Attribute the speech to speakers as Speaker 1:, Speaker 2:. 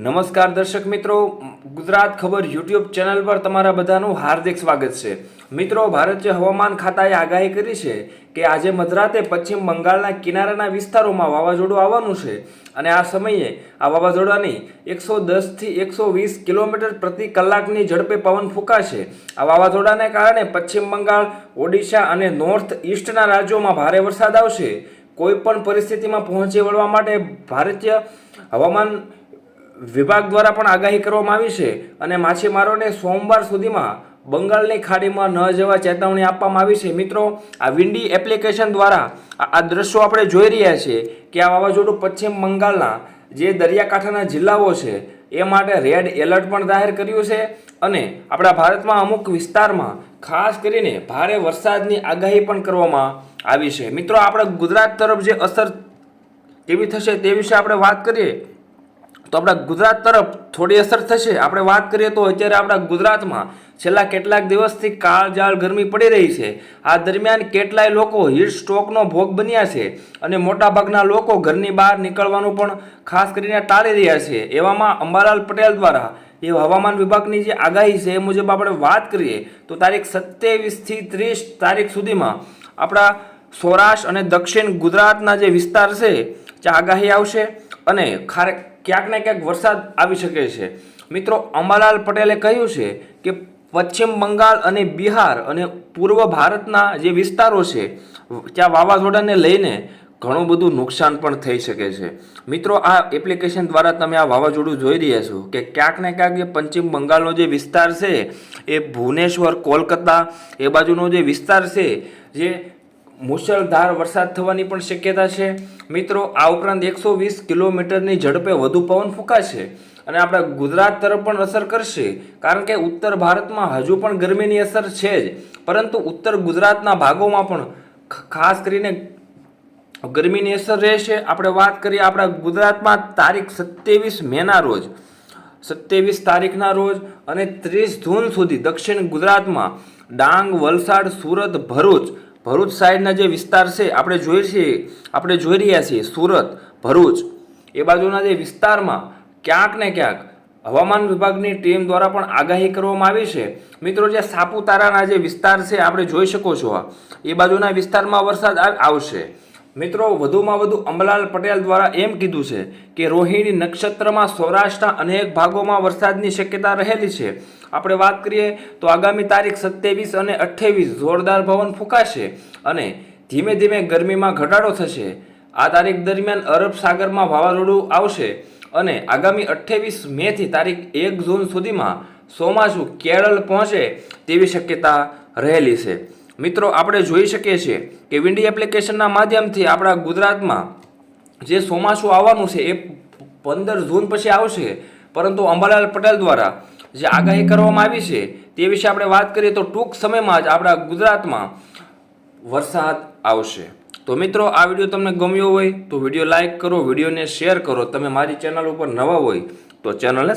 Speaker 1: નમસ્કાર દર્શક મિત્રો. ગુજરાત ખબર યુટ્યુબ ચેનલ પર તમારા બધાનું હાર્દિક સ્વાગત છે. મિત્રો, ભારતીય હવામાન ખાતાએ આગાહી કરી છે કે આજે મધરાતે પશ્ચિમ બંગાળના કિનારાના વિસ્તારોમાં વાવાઝોડું આવવાનું છે અને આ સમયે આ વાવાઝોડાની એકસો દસથી એકસો વીસ કિલોમીટર પ્રતિ કલાકની ઝડપે પવન ફૂંકાશે. આ વાવાઝોડાને કારણે પશ્ચિમ બંગાળ, ઓડિશા અને નોર્થ ઈસ્ટના રાજ્યોમાં ભારે વરસાદ આવશે. કોઈપણ પરિસ્થિતિમાં પહોંચી વળવા માટે ભારતીય હવામાન વિભાગ દ્વારા પણ આગાહી કરવામાં આવી છે અને માછીમારોને સોમવાર સુધીમાં બંગાળની ખાડીમાં ન જવા ચેતવણી આપવામાં આવી છે. મિત્રો, આ વિન્ડી એપ્લિકેશન દ્વારા આ દ્રશ્યો આપણે જોઈ રહ્યા છીએ કે આ વાવાઝોડું પશ્ચિમ બંગાળના જે દરિયાકાંઠાના જિલ્લાઓ છે, એ માટે રેડ એલર્ટ પણ જાહેર કર્યું છે અને આપણા ભારતમાં અમુક વિસ્તારમાં ખાસ કરીને ભારે વરસાદની આગાહી પણ કરવામાં આવી છે. મિત્રો, આપણે ગુજરાત તરફ જે અસર કેવી થશે તે વિશે આપણે વાત કરીએ તો આપણા ગુજરાત તરફ થોડી અસર થશે. આપણે વાત કરીએ તો અત્યારે આપણા ગુજરાતમાં છેલ્લા કેટલાક દિવસથી કાળજાળ ગરમી પડી રહી છે. આ દરમિયાન કેટલાય લોકો હીટ સ્ટ્રોકનો ભોગ બન્યા છે અને મોટાભાગના લોકો ઘરની બહાર નીકળવાનું પણ ખાસ કરીને ટાળી રહ્યા છે. એવામાં અંબાલાલ પટેલ દ્વારા એ હવામાન વિભાગની જે આગાહી છે એ મુજબ આપણે વાત કરીએ તો તારીખ સત્યાવીસથી ત્રીસ તારીખ સુધીમાં આપણા સૌરાષ્ટ્ર અને દક્ષિણ ગુજરાતના જે વિસ્તાર છે જે આગાહી આવશે અને ખારે ક્યાંક ને ક્યાંક વરસાદ આવી શકે છે. મિત્રો, અંબાલાલ પટેલે કહ્યું છે કે પશ્ચિમ બંગાળ અને બિહાર અને પૂર્વ ભારતના જે વિસ્તારો છે, ત્યાં વાવાઝોડાને લઈને ઘણું બધું નુકસાન પણ થઈ શકે છે. મિત્રો, આ એપ્લિકેશન દ્વારા તમે આ વાવાઝોડું જોઈ રહ્યા છો કે ક્યાંક ને ક્યાંક જે પશ્ચિમ બંગાળનો જે વિસ્તાર છે, એ ભુવનેશ્વર, કોલકાતા, એ બાજુનો જે વિસ્તાર છે, જે મુશળધાર વરસાદ થવાની પણ શક્યતા છે. મિત્રો, આ ઉપરાંત એકસો વીસ કિલોમીટરની ઝડપે વધુ પવન ફૂંકાશે અને આપણા ગુજરાત તરફ પણ અસર કરશે. કારણ કે ઉત્તર ભારતમાં હજુ પણ ગરમીની અસર છે જ. પરંતુ ઉત્તર ગુજરાતના ભાગોમાં પણ ખાસ કરીને ગરમીની અસર રહેશે. આપણે વાત કરીએ આપણા ગુજરાતમાં તારીખ સત્યાવીસ મેના રોજ. સત્યાવીસ તારીખના રોજ અને ત્રીસ જૂન સુધી દક્ષિણ ગુજરાતમાં ડાંગ, વલસાડ, સુરત, ભરૂચ ભરૂચ સાઈડના જે વિસ્તાર છે, આપણે જોઈએ છીએ, આપણે જોઈ રહ્યા છીએ સુરત, ભરૂચ. એ બાજુના જે વિસ્તારમાં ક્યાંક ને ક્યાંક હવામાન વિભાગની ટીમ દ્વારા પણ આગાહી કરવામાં આવી છે. મિત્રો, જે સાપુતારાના જે વિસ્તાર છે, આપણે જોઈ શકો છો એ બાજુના વિસ્તારમાં વરસાદ આવશે. મિત્રો, વધુમાં વધુ અંબલાલ પટેલ દ્વારા એમ કીધું છે કે રોહિણી નક્ષત્રમાં સૌરાષ્ટ્રના અનેક ભાગોમાં વરસાદની શક્યતા રહેલી છે. આપણે વાત કરીએ તો આગામી તારીખ સત્યાવીસ અને અઠ્ઠાવીસ જોરદાર પવન ફૂંકાશે અને ધીમે ધીમે ગરમીમાં ઘટાડો થશે. આ તારીખ દરમિયાન અરબ સાગરમાં વાવાઝોડું આવશે અને આગામી અઠ્ઠાવીસ મેથી તારીખ એક જૂન સુધીમાં ચોમાસું કેરળ પહોંચે તેવી શક્યતા રહેલી છે. મિત્રો, આપણે જોઈ શકીએ છીએ કે વિન્ડી એપ્લિકેશનના માધ્યમથી આપણા ગુજરાતમાં જે ચોમાસું આવવાનું છે, એ પંદર જૂન પછી આવશે. પરંતુ અંબાલાલ પટેલ દ્વારા જે આગાહી કરવામાં આવી છે, તે વિશે આપણે વાત કરીએ તો ટૂંક સમયમાં જ આપણા ગુજરાતમાં વરસાદ આવશે. તો મિત્રો, આ વીડિયો તમને ગમ્યો હોય તો વીડિયો લાઇક કરો, વિડીયોને શેર કરો. તમે મારી ચેનલ ઉપર નવા હોય તો ચેનલને